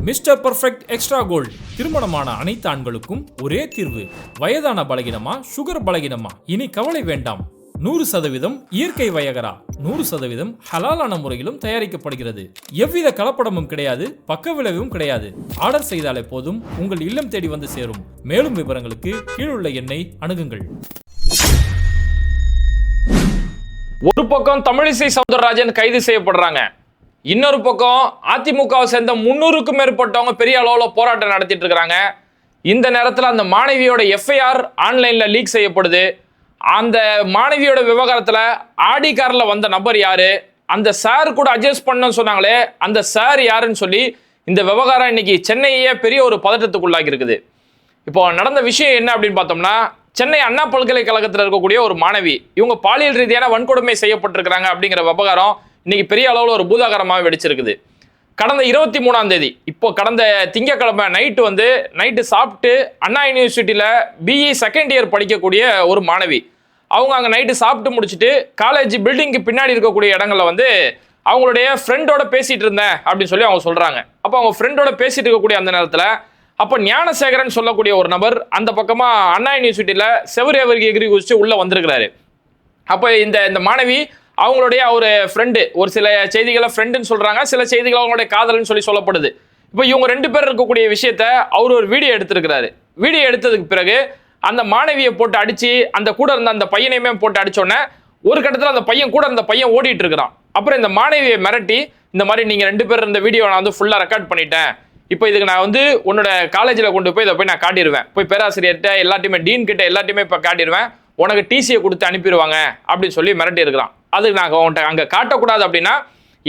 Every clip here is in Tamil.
Mister perfect extra gold. திருமணமான அனைத்து ஆண்களுக்கும் ஒரே தீர்வு. வயதான பலகினமா சுகர் பலகினமா? இனி கவலை வேண்டாம். நூறு சதவீதம் இயற்கை வயகரா. நூறு சதவீதம் ஹலாலான முறையிலும் தயாரிக்கப்படுகிறது. எவ்வித கலப்படமும் கிடையாது பக்க விளைவும் கிடையாது. ஆர்டர் செய்தாலே போதும் உங்கள் இல்லம் தேடி வந்து சேரும். மேலும் விவரங்களுக்கு கீழுள்ள எண்ணை அணுகுங்கள். ஒரு பக்கம் தமிழிசை சவுந்தரராஜன் கைது செய்யப்படுறாங்க. இன்னொரு பக்கம் அதிமுகவை சேர்ந்த முன்னூறுக்கும் மேற்பட்டவங்க பெரிய அளவில் போராட்டம் நடத்திட்டு இருக்கிறாங்க இந்த நேரத்தில் அந்த மாணவியோட எஃப்ஐஆர் ஆன்லைனில் லீக் செய்யப்படுது. அந்த மாணவியோட விவகாரத்தில் ஆடி காரில் வந்த நபர் யாரு? அந்த சார் கூட அட்ஜஸ்ட் பண்ணணும்னு சொன்னாங்களே அந்த சார் யாருன்னு சொல்லி இந்த விவகாரம் இன்னைக்கு சென்னையே பெரிய ஒரு பதட்டத்துக்குள்ளாகி இருக்குது. இப்போ நடந்த விஷயம் என்ன அப்படின்னு பார்த்தோம்னா சென்னை அண்ணா பல்கலைக்கழகத்தில் இருக்கக்கூடிய ஒரு மாணவி இவங்க பாலியல் ரீதியான வன்கொடுமை செய்யப்பட்டிருக்கிறாங்க அப்படிங்கிற விவகாரம் இன்னைக்கு பெரிய அளவில் ஒரு பூதாகரமாக வெடிச்சிருக்குது. கடந்த இருபத்தி மூணாம் தேதி இப்போ கடந்த திங்கக்கிழமை நைட்டு வந்து நைட்டு சாப்பிட்டு அண்ணா யூனிவர்சிட்டியில் பிஇ செகண்ட் இயர் படிக்கக்கூடிய ஒரு மாணவி. அவங்க அங்கே நைட்டு சாப்பிட்டு முடிச்சுட்டு காலேஜ் பில்டிங்க்கு பின்னாடி இருக்கக்கூடிய இடங்களில் வந்து அவங்களுடைய ஃப்ரெண்டோட பேசிகிட்டு இருந்தேன் அப்படின்னு சொல்லி அவங்க சொல்கிறாங்க அப்போ அவங்க ஃப்ரெண்டோட பேசிட்டு இருக்கக்கூடிய அந்த நேரத்தில் அப்போ ஞானசேகரன் சொல்லக்கூடிய ஒரு நபர் அந்த பக்கமாக அண்ணா யூனிவர்சிட்டியில் செவரு எகிரி குதிச்சு உள்ளே வந்திருக்கிறாரு. அப்போ இந்த இந்த மாணவி அவங்களுடைய ஒரு ஃப்ரெண்டு ஒரு சில செய்திகளை ஃப்ரெண்டுன்னு சொல்கிறாங்க சில செய்திகள் அவங்களுடைய காதல்னு சொல்லி சொல்லப்படுது. இப்போ இவங்க ரெண்டு பேர் இருக்கக்கூடிய விஷயத்த அவர் ஒரு வீடியோ எடுத்திருக்கிறாரு. வீடியோ எடுத்ததுக்கு பிறகு அந்த மாணவியை போட்டு அடித்து அந்த கூட இருந்த அந்த பையனையுமே போட்டு அடித்தோடனே ஒரு கட்டத்தில் அந்த பையன் கூட அந்த பையன் ஓடிட்டு இருக்கிறான். அப்புறம் இந்த மாணவியை மிரட்டி இந்த மாதிரி நீங்கள் ரெண்டு பேர் இந்த வீடியோ நான் வந்து ஃபுல்லாக ரெக்கார்ட் பண்ணிட்டேன். இப்போ இதுக்கு நான் வந்து உன்னோட காலேஜில் கொண்டு போய் இதை போய் நான் காட்டிடுவேன். போய் பேராசிரியர்கிட்ட எல்லாத்தையுமே டீன் கிட்ட எல்லாத்தையுமே இப்போ காட்டிடுவேன். உனக்கு டிசியை கொடுத்து அனுப்பிடுவாங்க அப்படின்னு சொல்லி மிரட்டி இருக்கிறான் அதுக்கு நாங்கள் உன்கிட்ட அங்கே காட்டக்கூடாது அப்படின்னா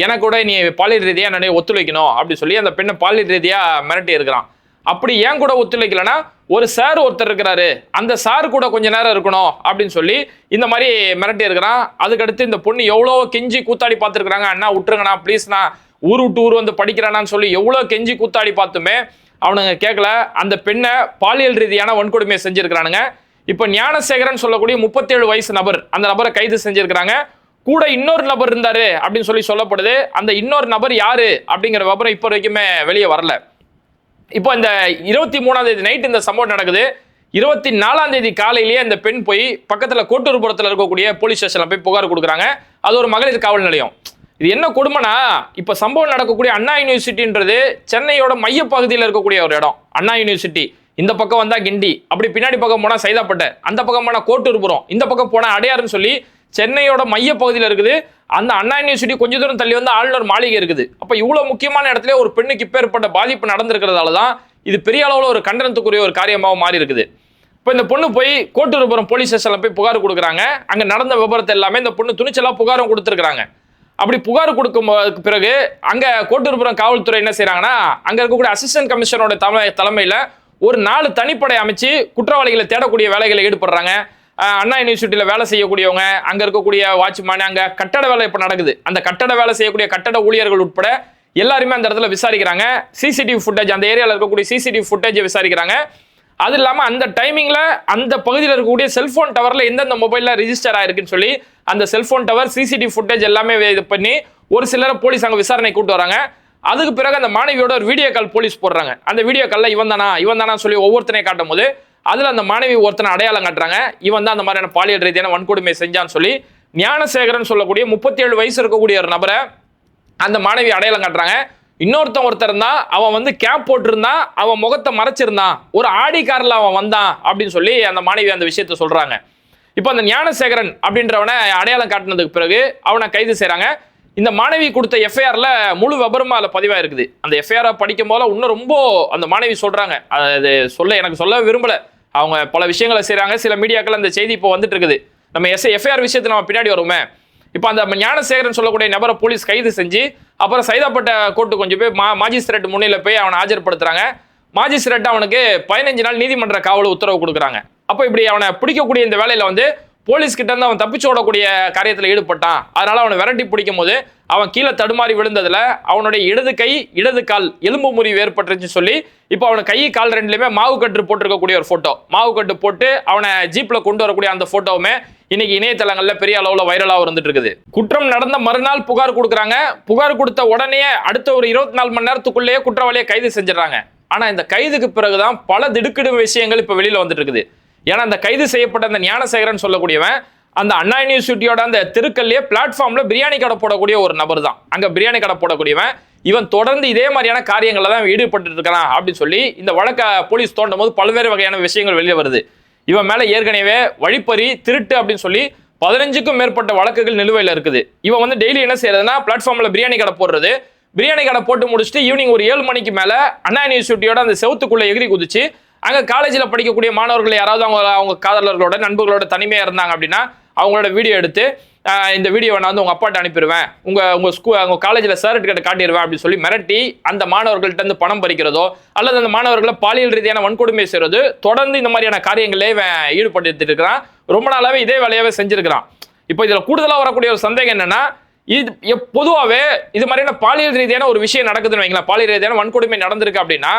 எனக்கு கூட நீ பாலியல் ரீதியாக என்னுடைய ஒத்துழைக்கணும் அப்படின்னு சொல்லி அந்த பெண்ணை பாலியல் ரீதியாக மிரட்டி இருக்கிறான். அப்படி ஏன் கூட ஒத்துழைக்கலன்னா ஒரு சார் ஒருத்தர் இருக்கிறாரு. அந்த சார் கூட கொஞ்ச நேரம் இருக்கணும் அப்படின்னு சொல்லி இந்த மாதிரி மிரட்டி இருக்கிறான். அதுக்கடுத்து இந்த பொண்ணு எவ்வளோ கெஞ்சி கூத்தாடி பார்த்துருக்குறாங்க. அண்ணா விட்டுருங்கண்ணா ப்ளீஸ்ண்ணா ஊர் விட்டு ஊர் வந்து படிக்கிறானான்னு சொல்லி எவ்வளோ கெஞ்சி கூத்தாடி பார்த்துமே அவனுங்க கேட்கல அந்த பெண்ணை பாலியல் ரீதியான வன்கொடுமையை செஞ்சிருக்கிறானுங்க. இப்போ ஞானசேகரன் சொல்லக்கூடிய முப்பத்தேழு வயசு நபர் அந்த நபரை கைது செஞ்சுருக்கிறாங்க. கூட இன்னொரு நபர் இருந்தாரு அப்படின்னு சொல்லி சொல்லப்படுது. அந்த இன்னொரு நபர் யாரு அப்படிங்கிற விவரம் இப்போ வரைக்குமே வெளியே வரல. இப்போ இந்த இருபத்தி மூணாம் தேதி நைட் இந்த சம்பவம் நடக்குது. இருபத்தி நாலாம் தேதி காலையிலேயே அந்த பெண் போய் பக்கத்தில் கோட்டூர்புரத்தில் இருக்கக்கூடிய போலீஸ் ஸ்டேஷனில் போய் புகார் கொடுக்குறாங்க. அது ஒரு மகளிர் காவல் நிலையம். இது என்ன கொடுமைனா இப்போ சம்பவம் நடக்கக்கூடிய அண்ணா யூனிவர்சிட்டின்றது சென்னையோட மையப்பகுதியில் இருக்கக்கூடிய ஒரு இடம். அண்ணா யூனிவர்சிட்டி. இந்த பக்கம் வந்தால் கிண்டி. அப்படி பின்னாடி பக்கம் போனால் சைதாப்பட்டை. அந்த பக்கம் போனால் கோட்டூர்புரம். இந்த பக்கம் போனால் அடையாறுன்னு சொல்லி சென்னையோட மையப்பகுதியில் இருக்குது. அந்த அண்ணா யூனிவர்சிட்டி கொஞ்ச தூரம் தள்ளி வந்து ஆளுநர் மாளிகை இருக்குது. அப்போ இவ்வளோ முக்கியமான இடத்துல ஒரு பெண்ணுக்கு இப்பேற்பட்ட பாதிப்பு நடந்திருக்கிறதால தான் இது பெரிய அளவில் ஒரு கண்டனத்துக்குரிய ஒரு காரியமாக மாறி இருக்குது. இப்போ இந்த பொண்ணு போய் கோட்டூர்புரம் போலீஸ் ஸ்டேஷனில் போய் புகார் கொடுக்குறாங்க. அங்கே நடந்த விபரத்தை எல்லாமே இந்த பொண்ணு துணிச்சலாக புகாரும் கொடுத்துருக்குறாங்க. அப்படி புகார் கொடுக்கும் பிறகு அங்கே கோட்டூர்புரம் காவல்துறை என்ன செய்கிறாங்கன்னா அங்கே இருக்கக்கூடிய அசிஸ்டன்ட் கமிஷனரோட தலைமை தலைமையில் ஒரு நாலு தனிப்படை அமைச்சு குற்றவாளிகளை தேடக்கூடிய வேலைகளை ஈடுபடுறாங்க. அண்ணா யூனிவர்சிட்டியில் வேலை செய்யக்கூடியவங்க அங்கே இருக்கக்கூடிய வாட்ச்மேன் அங்கே கட்டட வேலை இப்போ நடக்குது. அந்த கட்டட வேலை செய்யக்கூடிய கட்டட ஊழியர்கள் உட்பட எல்லாருமே அந்த இடத்துல விசாரிக்கிறாங்க. சிசிடிவி ஃபுட்டேஜ் அந்த ஏரியாவில் இருக்கக்கூடிய சிசிடிவி ஃபுட்டேஜை விசாரிக்கிறாங்க. அது இல்லாமல் அந்த டைமிங்கில் அந்த பகுதியில் இருக்கக்கூடிய செல்ஃபோன் டவரில் எந்தெந்த மொபைலில் ரிஜிஸ்டர் ஆயிருக்குன்னு சொல்லி அந்த செல்ஃபோன் டவர் சிசிடிவி ஃபுட்டேஜ் எல்லாமே இது பண்ணி ஒரு சிலரை போலீஸ் அங்கே விசாரணை கூட்டு வராங்க. அதுக்கு பிறகு அந்த மாணவியோட ஒரு வீடியோ கால் போலீஸ் போடுறாங்க. அந்த வீடியோ காலில் இவன் தானா இவன் தானா சொல்லி ஒவ்வொருத்தனையும் காட்டும் போது அதில் அந்த மாணவி ஒருத்தனை அடையாளம் காட்டுறாங்க. இவன் தான் அந்த மாதிரியான பாலியல் ரீதியான வன்கொடுமை செஞ்சான்னு சொல்லி ஞானசேகரன் சொல்லக்கூடிய முப்பத்தி ஏழு வயசு இருக்கக்கூடிய ஒரு நபரை அந்த மாணவி அடையாளம் காட்டுறாங்க. இன்னொருத்தன் ஒருத்தர் இருந்தான் அவன் வந்து கேப் போட்டிருந்தான் அவன் முகத்தை மறைச்சிருந்தான். ஒரு ஆடி அவன் வந்தான் அப்படின்னு சொல்லி அந்த மாணவி அந்த விஷயத்த சொல்கிறாங்க இப்போ அந்த ஞானசேகரன் அப்படின்றவனை அடையாளம் காட்டினதுக்கு பிறகு அவனை கைது செய்கிறாங்க இந்த மாணவி கொடுத்த எஃப்ஐஆரில் முழு விபரமாக அதில் பதிவாக இருக்குது. அந்த எஃப்ஐஆரை படிக்கும் போல இன்னும் ரொம்ப அந்த மாணவி சொல்கிறாங்க அது சொல்ல எனக்கு சொல்ல விரும்பலை. அவங்க பல விஷயங்களை செய்கிறாங்க சில மீடியாக்கள் அந்த செய்தி இப்போ வந்துட்டு இருக்குது. நம்ம எஸ் எஃப்ஐஆர் விஷயத்தை நம்ம பின்னாடி வருவோமே. இப்போ அந்த ஞானசேகரன் சொல்லக்கூடிய நபரை போலீஸ் கைது செஞ்சு அப்புறம் சைதாப்பட்ட கோர்ட்டு கொஞ்சம் போய் மா மாஜிஸ்திரேட் முன்னிலையில் போய் அவனை ஆஜர்படுத்துகிறாங்க மாஜிஸ்திரேட் அவனுக்கு பதினஞ்சு நாள் நீதிமன்ற காவல் உத்தரவு கொடுக்குறாங்க. அப்போ இப்படி அவனை பிடிக்கக்கூடிய இந்த வேலையில் வந்து போலீஸ்கிட்ட இருந்து அவன் தப்பிச்சு ஓடக்கூடிய காரியத்தில் ஈடுபட்டான். அதனால் அவனை விரட்டி பிடிக்கும் போது அவன் கீழே தடுமாறி விழுந்ததில் அவனுடைய இடது கை இடது கால் எலும்பு முறிவு ஏற்பட்டுருச்சுன்னு சொல்லி இப்போ அவனை கை கால் ரெண்டுலையுமே மாவு கட்டு போட்டிருக்கக்கூடிய ஒரு ஃபோட்டோ மாவு கட்டு போட்டு அவனை ஜீப்பில் கொண்டு வரக்கூடிய அந்த ஃபோட்டோவுமே இன்னைக்கு இணையதளங்களில் பெரிய அளவில் வைரலாக வந்துட்டு இருக்குது குற்றம் நடந்த மறுநாள் புகார் கொடுக்குறாங்க. புகார் கொடுத்த உடனே அடுத்த ஒரு இருபத்தி நாலு மணி நேரத்துக்குள்ளேயே குற்றவாளியை கைது செஞ்சிடறாங்க. ஆனால் இந்த கைதுக்கு பிறகுதான் பல திடுக்கிடும் விஷயங்கள் இப்போ வெளியில் வந்துட்டு இருக்குது ஏன்னா அந்த கைது செய்யப்பட்ட அந்த ஞானசேகரன் சொல்லக்கூடியவன் அந்த அண்ணா யூனிவர்சிட்டியோட அந்த திருக்கல்லையே பிளாட்ஃபார்ம்ல பிரியாணி கடை போடக்கூடிய ஒரு நபர் தான் அங்கே பிரியாணி கடை போடக்கூடியவன். இவன் தொடர்ந்து இதே மாதிரியான காரியங்களில் தான் ஈடுபட்டு இருக்கிறான் அப்படின்னு சொல்லி இந்த வழக்கை போலீஸ் தோண்டும் போது பல்வேறு வகையான விஷயங்கள் வெளியே வருது. இவன் மேலே ஏற்கனவே வழிப்பறி திருட்டு அப்படின்னு சொல்லி பதினஞ்சுக்கும் மேற்பட்ட வழக்குகள் நிலுவையில் இருக்குது. இவன் வந்து டெய்லி என்ன செய்யறதுன்னா பிளாட்ஃபார்மில் பிரியாணி கடை போடுறது. பிரியாணி கடை போட்டு முடிச்சுட்டு ஈவினிங் ஒரு ஏழு மணிக்கு மேலே அண்ணா யூனிவர்சிட்டியோட அந்த செவத்துக்குள்ளே எகிரி குதிச்சு அங்கே காலேஜில் படிக்கக்கூடிய மாணவர்கள் யாராவது அவங்க அவங்க காதலர்களோட நண்பர்களோட தனிமையாக இருந்தாங்க அப்படின்னா அவங்களோட வீடியோ எடுத்து இந்த வீடியோவை நான் வந்து உங்கள் அப்பாட்ட அனுப்பிடுவேன். உங்கள் உங்கள் ஸ்கூ உங்கள் காலேஜில் சர்டிஃபிகேட் காட்டிடுவேன் அப்படின்னு சொல்லி மிரட்டி அந்த மாணவர்கள்ட்ட இருந்து பணம் பறிக்கிறதோ அல்லது அந்த மாணவர்களை பாலியல் ரீதியான வன்கொடுமை செய்கிறது தொடர்ந்து இந்த மாதிரியான காரியங்களே இவன் ஈடுபட்டு இருக்கிறான். ரொம்ப நாளாகவே இதே வேலையாகவே செஞ்சுருக்கிறான். இப்போ இதில் கூடுதலாக வரக்கூடிய ஒரு சந்தேகம் என்னென்னா இது எப்- இது மாதிரியான பாலியல் ரீதியான ஒரு விஷயம் நடக்குதுன்னு வைங்களேன். பாலியல் ரீதியான வன்கொடுமை நடந்திருக்கு அப்படின்னா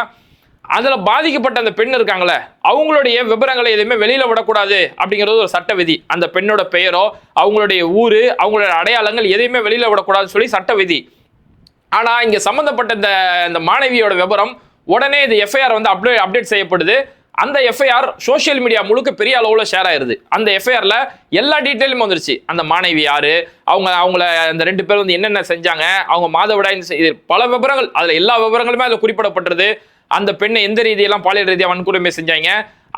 அதில் பாதிக்கப்பட்ட அந்த பெண் இருக்காங்களே அவங்களுடைய விவரங்களை எதுவுமே வெளியில் விடக்கூடாது அப்படிங்கிறது ஒரு சட்ட விதி அந்த பெண்ணோட பெயரோ அவங்களுடைய ஊர் அவங்களோட அடையாளங்கள் எதையுமே வெளியில் விடக்கூடாதுன்னு சொல்லி சட்ட விதி ஆனால் இங்கே சம்மந்தப்பட்ட இந்த இந்த மாணவியோட விவரம் உடனே இது எஃப்ஐஆர் வந்து அப்டே அப்டேட் செய்யப்படுது. அந்த எஃப்ஐஆர் சோஷியல் மீடியா முழுக்க பெரிய அளவில் ஷேர் ஆயிருது. அந்த எஃப்ஐஆரில் எல்லா டீட்டெயிலும் வந்துருச்சு. அந்த மாணவி யார்? அவங்க அவங்கள அந்த ரெண்டு பேர் வந்து என்னென்ன செஞ்சாங்க? அவங்க மாதவிடாய் இது பல விவரங்கள் அதில் எல்லா விவரங்களுமே அதில் குறிப்பிடப்பட்டிருது. அந்த பெண்ணை எந்த ரீதியெல்லாம் பாலியல் ரீதியாக வன்கொடுமை செஞ்சாங்க?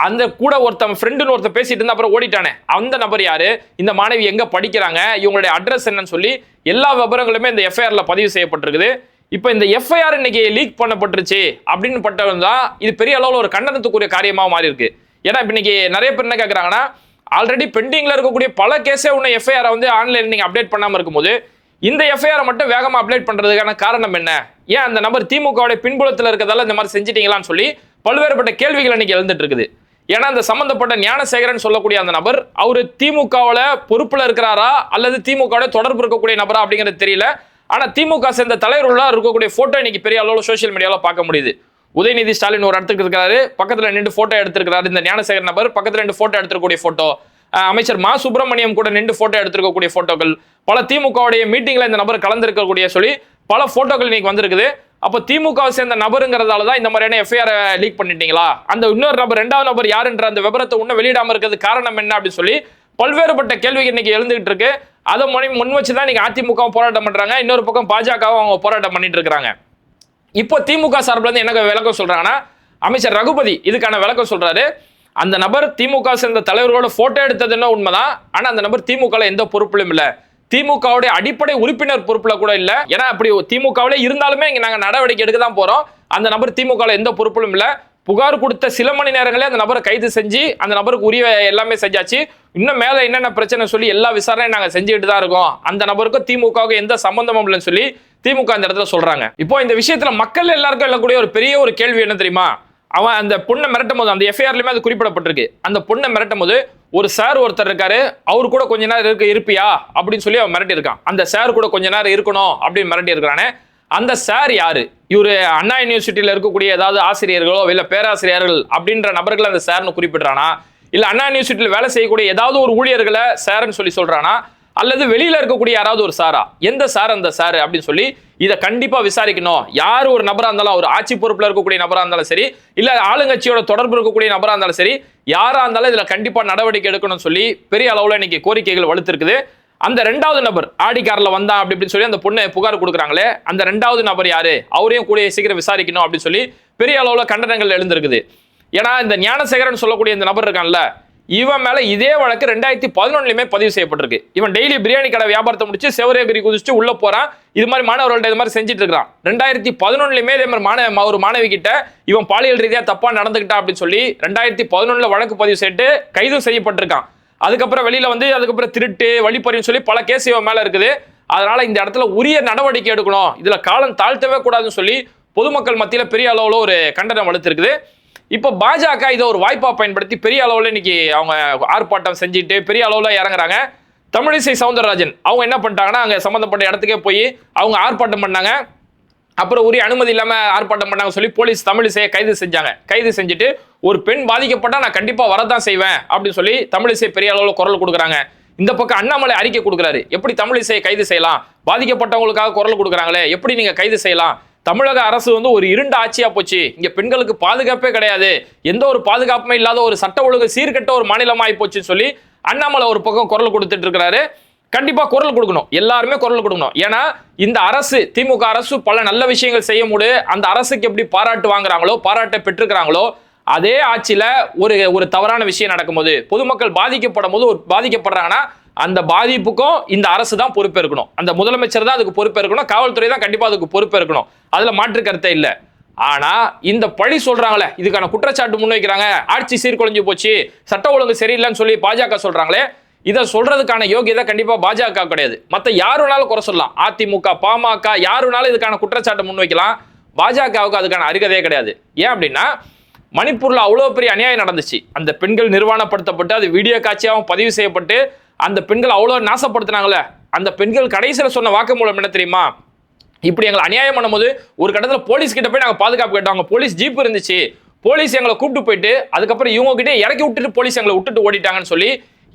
அந்த கூட ஒருத்தன் ஃப்ரெண்டுன்னு ஒருத்தன் பேசிட்டு இருந்தா அப்புறம் ஓடிட்டானே. அந்த நபர் யாரு? இந்த மாணவி எங்க படிக்கிறாங்க? இவங்களுடைய அட்ரஸ் என்னன்னு சொல்லி எல்லா விவரங்களுமே இந்த எஃப்ஐஆர்ல பதிவு செய்யப்பட்டிருக்குது. இப்போ இந்த எஃப்ஐஆர் இன்னைக்கு லீக் பண்ணப்பட்டுருச்சு அப்படின்னு பட்டவன் தான் இது பெரிய அளவில் ஒரு கண்டனத்துக்குரிய காரியமாக மாறி இருக்கு ஏன்னா இப்போ இன்னைக்கு நிறைய பேர் என்ன கேட்குறாங்கன்னா ஆல்ரெடி பெண்டிங்கில் இருக்கக்கூடிய பல கேஸே உன்னை எஃப்ஐஆரை வந்து ஆன்லைன் நீங்கள் அப்டேட் பண்ணாமல் இருக்கும்போது இந்த எஃப்ஐஆரை மட்டும் வேகமாக அப்டேட் பண்ணுறதுக்கான காரணம் என்ன? ஏன் அந்த நபர் திமுகவுடைய பின்புலத்தில் இருக்கிறதால இந்த மாதிரி செஞ்சிட்டீங்களான்னு சொல்லி பல்வேறுபட்ட கேள்விகள் இன்னைக்கு எழுந்துட்டு இருக்குது ஏன்னா அந்த சம்மந்தப்பட்ட ஞானசேகரன் சொல்லக்கூடிய அந்த நபர் அவர் திமுகவில் பொறுப்பில் இருக்கிறாரா? அல்லது திமுகவோட தொடர்பு இருக்கக்கூடிய நபரா? அப்படிங்கிறது தெரியல. ஆனால் திமுக சேர்ந்த தலைவர்களாக இருக்கக்கூடிய ஃபோட்டோ இன்னைக்கு பெரிய அளவில் சோஷியல் மீடியாவில் பார்க்க முடியுது. உதயநிதி ஸ்டாலின் ஒரு இடத்துக்கு இருக்காரு பக்கத்தில் நின்று ஃபோட்டோ எடுத்திருக்கிறாரு இந்த ஞானசேகர் நபர். பக்கத்தில் நின்று ஃபோட்டோ எடுத்துக்கூடிய ஃபோட்டோ அமைச்சர் மா சுப்பிரமணியம் கூட நின்று போட்டோ எடுத்திருக்கக்கூடிய போட்டோக்கள் பல திமுகவுடைய மீட்டிங்ல இந்த நபர் கலந்திருக்கக்கூடிய சொல்லி பல போட்டோக்கள் இன்னைக்கு வந்திருக்குது. அப்போ திமுகவை சேர்ந்த நபருங்கிறதால தான் இந்த மாதிரியான எஃப்ஐஆர் லீக் பண்ணிட்டீங்களா? அந்த இன்னொரு நபர் ரெண்டாவது நபர் யாருன்ற அந்த விவரத்தை இன்னும் வெளியிடாம இருக்கிறது காரணம் என்ன அப்படின்னு சொல்லி பல்வேறுபட்ட கேள்விகள் இன்னைக்கு எழுந்துகிட்டு இருக்கு. அதை முன் முன் வச்சு தான் இன்னைக்கு அதிமுக போராட்டம் பண்றாங்க. இன்னொரு பக்கம் பாஜகவும் அவங்க போராட்டம் பண்ணிட்டு இருக்கிறாங்க. இப்போ திமுக சார்பில் இருந்து என்ன விளக்கம் சொல்றாங்கன்னா அமைச்சர் ரகுபதி இதுக்கான விளக்கம் சொல்றாரு. அந்த நபர் திமுக சேர்ந்த தலைவர்களோட போட்டோ எடுத்ததுன்னா உண்மைதான்? ஆனா அந்த நபர் திமுக எந்த பொறுப்பிலும் இல்ல. திமுகவுடைய அடிப்படை உறுப்பினர் பொறுப்புல கூட இல்ல. ஏன்னா அப்படி திமுகவிலே இருந்தாலுமே இங்க நாங்க நடவடிக்கை எடுக்க தான் போறோம். அந்த நபர் திமுக எந்த பொறுப்பிலும் இல்ல. புகார் கொடுத்த சில மணி நேரங்களே அந்த நபரை கைது செஞ்சு அந்த நபருக்கு உரிய எல்லாமே செஞ்சாச்சு. இன்னும் மேல என்னென்ன பிரச்சனை சொல்லி எல்லா விசாரணையும் நாங்க செஞ்சுட்டு தான் இருக்கோம். அந்த நபருக்கும் திமுகவுக்கு எந்த சம்பந்தமும் இல்லைன்னு சொல்லி திமுக அந்த இடத்துல சொல்றாங்க. இப்போ இந்த விஷயத்துல மக்கள் எல்லாருக்கும் எழக்கூடிய ஒரு பெரிய ஒரு கேள்வி என்ன தெரியுமா? அவன் அந்த பொண்ணை மிரட்டும் போது அந்த எஃப்ஐஆர்லயுமே அது குறிப்பிடப்பட்டிருக்கு. அந்த பொண்ணை மிரட்டும் போது ஒரு சார் ஒருத்தர் இருக்காரு அவர் கூட கொஞ்ச நேரம் இருக்க இருப்பியா? அப்படின்னு சொல்லி அவன் மிரட்டி இருக்கான் அந்த சார் கூட கொஞ்ச நேரம் இருக்கணும் அப்படின்னு மிரட்டி இருக்கிறானே அந்த சார் யாரு? இவரு அண்ணா யூனிவர்சிட்டியில இருக்கக்கூடிய ஏதாவது ஆசிரியர்களோ இல்ல பேராசிரியர்கள் அப்படின்ற நபர்கள் அந்த சார்னு குறிப்பிடுறானா? இல்ல அண்ணா யூனிவர்சிட்டியில் வேலை செய்யக்கூடிய ஏதாவது ஒரு ஊழியர்களை சார்னு சொல்லி சொல்றானா? அல்லது வெளியில இருக்கக்கூடிய யாராவது ஒரு சாரா? எந்த சார் அந்த சார் அப்படின்னு சொல்லி இதை கண்டிப்பா விசாரிக்கணும். யார் ஒரு நபரா இருந்தாலும் ஒரு ஆட்சி பொறுப்புல இருக்கக்கூடிய நபரா இருந்தாலும் சரி இல்ல ஆளுங்கட்சியோட தொடர்பு இருக்கக்கூடிய நபரா இருந்தாலும் சரி யாரா இருந்தாலும் இதுல கண்டிப்பா நடவடிக்கை எடுக்கணும்னு சொல்லி பெரிய அளவுல இன்னைக்கு கோரிக்கைகள் வலுத்திருக்குது. அந்த ரெண்டாவது நபர் ஆடி கார்ல வந்தா அப்படி இப்படின்னு சொல்லி அந்த பொண்ணை புகார் கொடுக்குறாங்களே அந்த ரெண்டாவது நபர் யாரு? அவரையும் கூடிய சீக்கிரம் விசாரிக்கணும் அப்படின்னு சொல்லி பெரிய அளவுல கண்டனங்கள் எழுந்திருக்குது. ஏன்னா இந்த ஞானசேகரன் சொல்லக்கூடிய இந்த நபர் இருக்கான்ல இவன் மேலே இதே வழக்கு ரெண்டாயிரத்தி பதினொன்றுலையுமே பதிவு செய்யப்பட்டிருக்கு. இவன் டெய்லி பிரியாணி கடை வியாபாரத்தை முடிச்சு செவரேகரி குதிச்சுட்டு உள்ளே போகிறான் இது மாதிரி மாணவர்கள்ட்ட இது மாதிரி செஞ்சுட்டு இருக்கிறான். ரெண்டாயிரத்தி பதினொன்றுலையுமே இதே மாதிரி மாணவ ஒரு மாணவி கிட்ட இவன் பாலியல் ரீதியாக தப்பாக நடந்துக்கிட்டான் அப்படின்னு சொல்லி ரெண்டாயிரத்தி பதினொன்றில் வழக்கு பதிவு செய்து கைதும் செய்யப்பட்டிருக்கான். அதுக்கப்புறம் வெளியில் வந்து அதுக்கப்புறம் திருட்டு வழிப்பறின்னு சொல்லி பல கேஸ் இவன் மேலே இருக்குது. அதனால இந்த இடத்துல உரிய நடவடிக்கை எடுக்கணும். இதில் காலம் தாழ்த்தவே கூடாதுன்னு சொல்லி பொதுமக்கள் மத்தியில் பெரிய அளவில் ஒரு கண்டனம் வலுத்திருக்குது இப்போ பாஜக இதை ஒரு வாய்ப்பாக பயன்படுத்தி பெரிய அளவில் இன்னைக்கு அவங்க ஆர்ப்பாட்டம் செஞ்சுட்டு பெரிய அளவில் இறங்குறாங்க. தமிழிசை சவுந்தரராஜன் அவங்க என்ன பண்ணிட்டாங்கன்னா அங்கே சம்மந்தப்பட்ட இடத்துக்கே போய் அவங்க ஆர்ப்பாட்டம் பண்ணாங்க. அப்புறம் உரிய அனுமதி இல்லாமல் ஆர்ப்பாட்டம் பண்ணாங்க சொல்லி போலீஸ் தமிழிசையை கைது செஞ்சாங்க. கைது செஞ்சுட்டு ஒரு பெண் பாதிக்கப்பட்டால் நான் கண்டிப்பாக வரதான் செய்வேன் அப்படின்னு சொல்லி தமிழிசை பெரிய அளவில் குரல் கொடுக்குறாங்க. இந்த பக்கம் அண்ணாமலை அறிக்கை கொடுக்குறாரு. எப்படி தமிழிசையை கைது செய்யலாம்? பாதிக்கப்பட்டவங்களுக்காக குரல் கொடுக்குறாங்களே. எப்படி நீங்கள் கைது செய்யலாம்? தமிழக அரசு வந்து ஒரு இருண்ட ஆட்சியா போச்சு. இங்க பெண்களுக்கு பாதுகாப்பே கிடையாது. எந்த ஒரு பாதுகாப்புமே இல்லாத ஒரு சட்ட ஒழுங்கு சீர்கெட்ட ஒரு மாநிலமாயி போச்சுன்னு சொல்லி அண்ணாமலை ஒரு பக்கம் குரல் கொடுத்துட்டு இருக்கிறாரு. கண்டிப்பா குரல் கொடுக்கணும். எல்லாருமே குரல் கொடுக்கணும். ஏன்னா இந்த அரசு திமுக அரசு பல நல்ல விஷயங்கள் செய்ய முடி அந்த அரசுக்கு எப்படி பாராட்டு வாங்குறாங்களோ பாராட்டை பெற்றுக்கிறாங்களோ அதே ஆட்சியில ஒரு ஒரு தவறான விஷயம் நடக்கும்போது பொதுமக்கள் பாதிக்கப்படும் போது ஒரு பாதிக்கப்படுறாங்கன்னா அந்த பாதிப்புக்கும் இந்த அரசு தான் பொறுப்பேற்கணும். அந்த முதலமைச்சர் தான் அதுக்கு பொறுப்பேற்கணும். காவல்துறை தான் கண்டிப்பா அதுக்கு பொறுப்பேற்கணும். அதுல மாற்று கருத்தை இல்லை. ஆனா இந்த பழி சொல்றாங்களே இதுக்கான குற்றச்சாட்டு முன்வைக்கிறாங்க. ஆட்சி சீர்குலைஞ்சு போச்சு. சட்ட ஒழுங்கு சரியில்லைன்னு சொல்லி பாஜக சொல்றாங்களே இதை சொல்றதுக்கான யோகியதை கண்டிப்பா பாஜக கிடையாது. மத்த யார் வேணாலும் குறை சொல்லலாம். அதிமுக பாமக யார் வேணாலும் இதுக்கான குற்றச்சாட்டை முன்வைக்கலாம். பாஜகவுக்கு அதுக்கான அருகதையே கிடையாது. ஏன் அப்படின்னா மணிப்பூர்ல அவ்வளோ பெரிய அநியாயம் நடந்துச்சு. அந்த பெண்கள் நிர்வாணப்படுத்தப்பட்டு அது வீடியோ காட்சியாகவும் பதிவு செய்யப்பட்டு அந்த பெண்கள் அவ்வளோ நாசப்படுத்தினாங்களே? அந்த பெண்கள் கடைசியில் சொன்ன வாக்குமூலம் என்ன தெரியுமா? இப்படி எங்களை அநியாயம் பண்ணும்போது ஒரு கட்டத்தில் போலீஸ் கிட்ட போய் நாங்கள் பாதுகாப்பு கேட்டோம். அவங்க போலீஸ் ஜீப் இருந்துச்சு. போலீஸ் எங்களை கூப்பிட்டு போயிட்டு அதுக்கப்புறம் இவங்க கிட்டே இறக்கி விட்டுட்டு போலீஸ் எங்களை விட்டுட்டு ஓடிட்டாங்கன்னு சொல்லி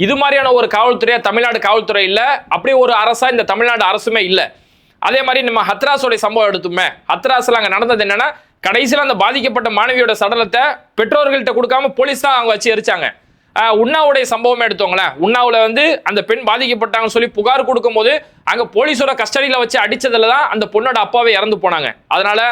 இது மாதிரியான ஒரு காவல்துறையா தமிழ்நாடு காவல்துறை இல்லை. அப்படியே ஒரு அரசா இந்த தமிழ்நாடு அரசுமே இல்லை. அதே மாதிரி நம்ம ஹத்ராஸோடைய சம்பவம் எடுத்துமே. ஹத்ராஸில் அங்கே நடந்தது என்னன்னா கடைசியில் அந்த பாதிக்கப்பட்ட மாணவியோட சடலத்தை பெற்றோர்கள்ட்ட கொடுக்காம போலீஸ் தான் அவங்க வச்சு எரிச்சாங்க. உண்ணாவுடைய சம்பவம் எடுத்தோங்களேன் உண்ணாவில் வந்து அந்த பெண் பாதிக்கப்பட்டாங்கன்னு சொல்லி புகார் கொடுக்கும்போது அங்கே போலீஸோட கஸ்டடியில் வச்சு அடித்ததில் தான் அந்த பொண்ணோட அப்பாவே இறந்து போனாங்க. அதனால்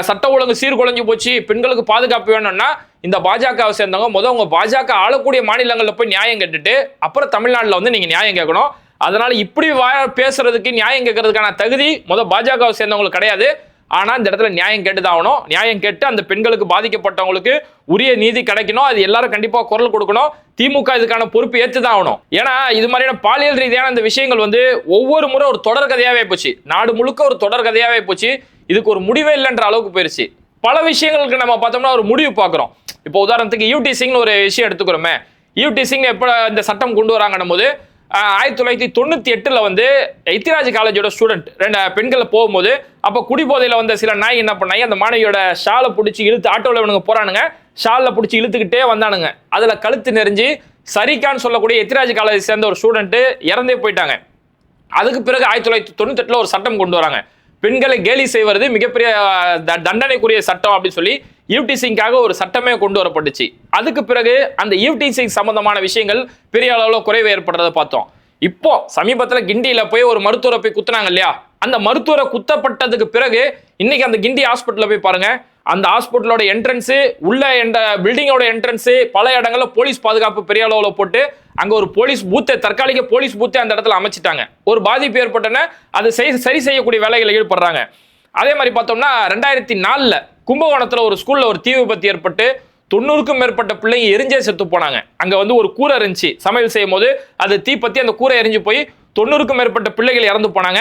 சட்ட ஒழுங்கு சீர்குலைஞ்சு போச்சு. பெண்களுக்கு பாதுகாப்பு வேணும்னா இந்த பாஜகவை சேர்ந்தவங்க முதல் உங்கள் பாஜக ஆளக்கூடிய மாநிலங்களில் போய் நியாயம் கேட்டுட்டு அப்புறம் தமிழ்நாட்டில் வந்து நீங்கள் நியாயம் கேட்கணும். அதனால் இப்படி வா- பேசுறதுக்கு நியாயம் கேட்கறதுக்கான தகுதி முதல் பாஜகவை சேர்ந்தவங்களுக்கு கிடையாது. ஆனா இந்த இடத்துல நியாயம் கேட்டு தான் ஆகணும் நியாயம் கேட்டு அந்த பெண்களுக்கு பாதிக்கப்பட்டவங்களுக்கு உரிய நீதி கிடைக்கணும். அது எல்லாரும் கண்டிப்பா குரல் கொடுக்கணும். திமுக இதுக்கான பொறுப்பு ஏற்று தான் ஆகணும் ஏன்னா இது மாதிரியான பாலியல் ரீதியான இந்த விஷயங்கள் வந்து ஒவ்வொரு முறை ஒரு தொடர் கதையாவே போச்சு. நாடு முழுக்க ஒரு தொடர் கதையாவே போச்சு. இதுக்கு ஒரு முடிவே இல்லைன்ற அளவுக்கு போயிருச்சு. பல விஷயங்களுக்கு நம்ம பார்த்தோம்னா ஒரு முடிவு பார்க்குறோம். இப்போ உதாரணத்துக்கு யூடி சிங்னு ஒரு விஷயம் எடுத்துக்கிறோமே. யூடி சிங் எப்போ இந்த சட்டம் கொண்டு வராங்கன்னும் போது ஆயிரத்தி தொள்ளாயிரத்தி தொண்ணூற்றி எட்டில் வந்து இத்திராஜ் காலேஜோட ஸ்டூடெண்ட் ரெண்டு பெண்களை போகும்போது அப்போ குடிபோதையில் வந்த சில நாய் என்ன பண்ணாங்க அந்த மாணவியோட ஷாலை பிடிச்சி இழுத்து ஆட்டோவில் இவனுங்க போகிறானுங்க ஷாலில் பிடிச்சி இழுத்துக்கிட்டே வந்தானுங்க. அதில் கழுத்து நெறிஞ்சு சரிகான்னு சொல்லக்கூடிய எத்திராஜ் காலேஜ் சேர்ந்த ஒரு ஸ்டூடெண்ட்டு இறந்தே போயிட்டாங்க. அதுக்கு பிறகு ஆயிரத்தி தொள்ளாயிரத்தி தொண்ணூத்தெட்டில் ஒரு சட்டம் கொண்டு வராங்க. பெண்களை கேலி செய்வது மிகப்பெரிய த- தண்டனைக்குரிய சட்டம் அப்படின்னு சொல்லி யூடிசிங்காக ஒரு சட்டமே கொண்டு வரப்பட்டுச்சு. அதுக்கு பிறகு அந்த யூடிசிங் சம்பந்தமான விஷயங்கள் பெரிய அளவில் குறைவு ஏற்படுறதை பார்த்தோம். இப்போ சமீபத்தில் கிண்டியில் போய் ஒரு மருத்துவரை போய் குத்துனாங்க இல்லையா? அந்த மருத்துவரை குத்தப்பட்டதுக்கு பிறகு இன்னைக்கு அந்த கிண்டி ஹாஸ்பிட்டலில் போய் பாருங்க. அந்த ஹாஸ்பிட்டலோட என்ட்ரன்ஸு உள்ள என்ற பில்டிங்கோட என்ட்ரன்ஸு பல இடங்களில் போலீஸ் பாதுகாப்பு பெரிய அளவில் போட்டு அங்கே ஒரு போலீஸ் பூத்தை தற்காலிக போலீஸ் பூத்தை அந்த இடத்துல அமைச்சிட்டாங்க. ஒரு பாதிப்பு ஏற்பட்டன அது செய்- சரி செய்யக்கூடிய வேலைகளை ஈடுபடுறாங்க. அதே மாதிரி பார்த்தோம்னா ரெண்டாயிரத்தி நாலில் கும்பகோணத்தில் ஒரு ஸ்கூலில் ஒரு தீ விபத்து ஏற்பட்டு தொண்ணூறுக்கும் மேற்பட்ட பிள்ளைங்க எரிஞ்சே செத்து போனாங்க. அங்கே வந்து ஒரு கூரை இருந்துச்சு. சமையல் செய்யும் போது அது தீ பற்றி அந்த கூரை எரிஞ்சு போய் தொண்ணூறுக்கும் மேற்பட்ட பிள்ளைகள் இறந்து போனாங்க.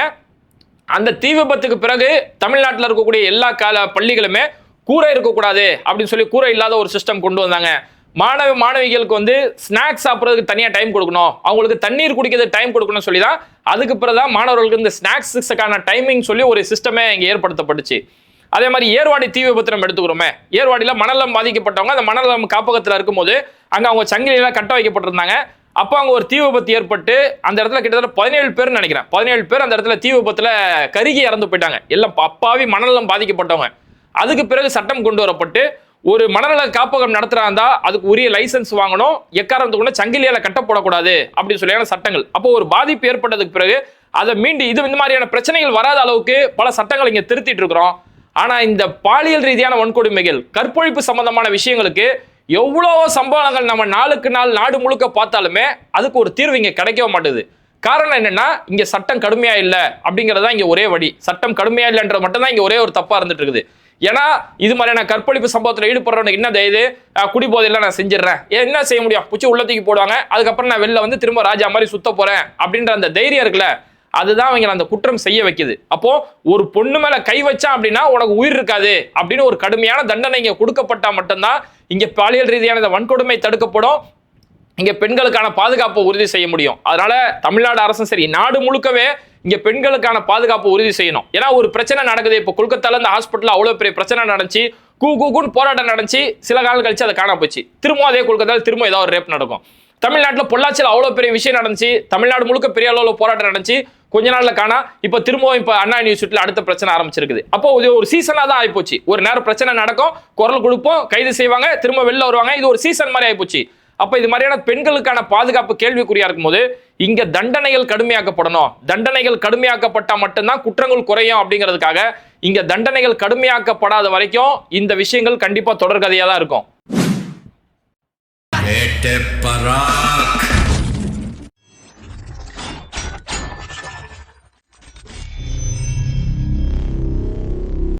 அந்த தீ விபத்துக்கு பிறகு தமிழ்நாட்டில் இருக்கக்கூடிய எல்லா கால பள்ளிகளுமே கூரை இருக்கக்கூடாது அப்படின்னு சொல்லி கூரை இல்லாத ஒரு சிஸ்டம் கொண்டு வந்தாங்க. மாணவ மாணவிகளுக்கு வந்து ஸ்நாக்ஸ் சாப்பிட்றதுக்கு தனியாக டைம் கொடுக்கணும். அவங்களுக்கு தண்ணீர் குடிக்கிறதுக்கு டைம் கொடுக்கணும்னு சொல்லி தான் அதுக்கு பிறகு தான் மாணவர்களுக்கு இந்த ஸ்நாக்ஸுக்கான டைமிங் சொல்லி ஒரு சிஸ்டமே இங்கே ஏற்படுத்தப்பட்டுச்சு. அதே மாதிரி ஏர்வாடி தீ விபத்து நம்ம எடுத்துக்கிறோமே. ஏர்வாடியில் மணலம் பாதிக்கப்பட்டவங்க அந்த மணலம் காப்பகத்தில் இருக்கும்போது அங்கே அவங்க சங்கிலியெல்லாம் கட்ட வைக்கப்பட்டிருந்தாங்க. அப்போ அங்கே ஒரு தீ விபத்து ஏற்பட்டு அந்த இடத்துல கிட்டத்தட்ட பதினேழு பேர் நினைக்கிறேன். பதினேழு பேர் அந்த இடத்துல தீ விபத்தில் கருகி இறந்து போயிட்டாங்க. எல்லாம் அப்பாவி மணலம் பாதிக்கப்பட்டவங்க. அதுக்கு பிறகு சட்டம் கொண்டு வரப்பட்டு ஒரு மனநல காப்பகம் நடத்துறாந்தா அதுக்கு உரிய லைசென்ஸ் வாங்கணும். எக்காரணத்து கூட சங்கிலியால கட்டப்படக்கூடாது அப்படின்னு சொல்லியான சட்டங்கள். அப்போ ஒரு பாதிப்பு ஏற்பட்டதுக்கு பிறகு அதை மீண்டும் இது இந்த மாதிரியான பிரச்சனைகள் வராத அளவுக்கு பல சட்டங்கள் இங்கே திருத்திட்டு இருக்கிறோம். ஆனா இந்த பாலியல் ரீதியான வன்கொடுமைகள் கற்பொழிப்பு சம்பந்தமான விஷயங்களுக்கு எவ்வளவோ சம்பவங்கள் நம்ம நாளுக்கு நாள் நாடு முழுக்க பார்த்தாலுமே அதுக்கு ஒரு தீர்வு இங்கே கிடைக்கவே மாட்டேது. காரணம் என்னன்னா இங்கே சட்டம் கடுமையாக இல்லை அப்படிங்கிறது தான் இங்கே ஒரே வழி. சட்டம் கடுமையாக இல்லைன்றது மட்டும்தான் இங்கே ஒரே ஒரு தப்பாக இருந்துட்டு இருக்குது ஏன்னா இது மாதிரியான கற்பழிப்பு சம்பவத்தில் ஈடுபடுறவனுக்கு என்ன தைது குடிபோதையில் நான் செஞ்சிடறேன். ஏன் என்ன செய்ய முடியும்? புச்சி உள்ளத்துக்கு போடுவாங்க. அதுக்கப்புறம் நான் வெளில வந்து திரும்ப ராஜா மாதிரி சுத்த போகிறேன் அப்படின்ற அந்த தைரியம் இருக்குல்ல? அதுதான் அவங்க அந்த குற்றம் செய்ய வைக்குது. அப்போ ஒரு பொண்ணு மேல கை வச்சான் அப்படின்னா உனக்கு உயிர் இருக்காது அப்படின்னு ஒரு கடுமையான தண்டனை இங்க கொடுக்கப்பட்டா மட்டும்தான் இங்க பாலியல் ரீதியான இந்த வன்கொடுமை தடுக்கப்படும். இங்க பெண்களுக்கான பாதுகாப்பை உறுதி செய்ய முடியும். அதனால தமிழ்நாடு அரசும் சரி நாடு முழுக்கவே இங்க பெண்களுக்கான பாதுகாப்பு உறுதி செய்யணும். ஏன்னா ஒரு பிரச்சனை நடக்குது. இப்போ கொல்கத்தால இந்த ஹாஸ்பிட்டல் அவ்வளவு பெரிய பிரச்சனை நடந்துச்சு. கூ கூன்னு போராட்டம் நடந்துச்சு. சில காலம் கழிச்சு அதை காண போச்சு. திரும்ப அதே கொல்கத்தால திரும்ப ஏதாவது ஒரு ரேப் நடக்கும். தமிழ்நாட்டில் பொள்ளாச்சியில் அவ்வளோ பெரிய விஷயம் நடந்துச்சு. தமிழ்நாடு முழுக்க பெரிய அளவில் போராட்டம் நடந்துச்சு. கொஞ்ச நாளில் காணா இப்போ திரும்பவும் இப்போ அண்ணா யூனிவர்சிட்டியில் அடுத்த பிரச்சனை ஆரம்பிச்சிருக்குது. அப்போ இது ஒரு சீசனாக தான் ஆகிப்போச்சு ஒரு நேரம் பிரச்சனை நடக்கும் குரல் கொடுப்போம் கைது செய்வாங்க திரும்ப வெளில வருவாங்க இது ஒரு சீசன் மாதிரி ஆகிப்போச்சு அப்போ இது மாதிரியான பெண்களுக்கான பாதுகாப்பு கேள்விக்குறியா இருக்கும்போது இங்க தண்டனைகள் கடுமையாக்கப்படணும். தண்டனைகள் கடுமையாக்கப்பட்டால் மட்டும்தான் குற்றங்கள் குறையும் அப்படிங்கிறதுக்காக இங்க தண்டனைகள் கடுமையாக்கப்படாத வரைக்கும் இந்த விஷயங்கள் கண்டிப்பாக தொடர்கதையாக தான் இருக்கும்.